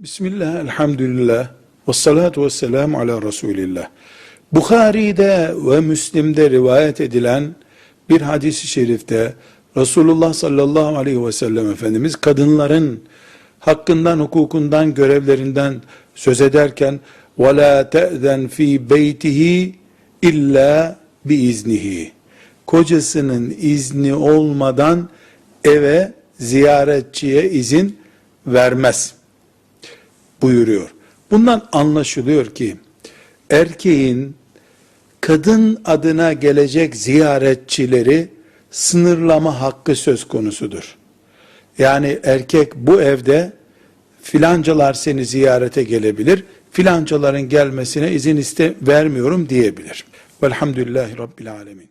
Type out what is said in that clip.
Bismillah, elhamdülillah, ve salatu ve selamu ala Resulillah. Bukhari'de ve Müslim'de rivayet edilen bir hadisi şerifte Resulullah sallallahu aleyhi ve sellem Efendimiz kadınların hakkından, hukukundan, görevlerinden söz ederken وَلَا تَأْذَنْ ف۪ي بَيْتِهِ illa biiznihi. Kocasının izni olmadan eve ziyaretçiye izin vermez Buyuruyor. Bundan anlaşılıyor ki erkeğin kadın adına gelecek ziyaretçileri sınırlama hakkı söz konusudur. Yani erkek bu evde filancalar seni ziyarete gelebilir, filancaların gelmesine izin iste vermiyorum diyebilir. Velhamdülillahi Rabbil Alemin.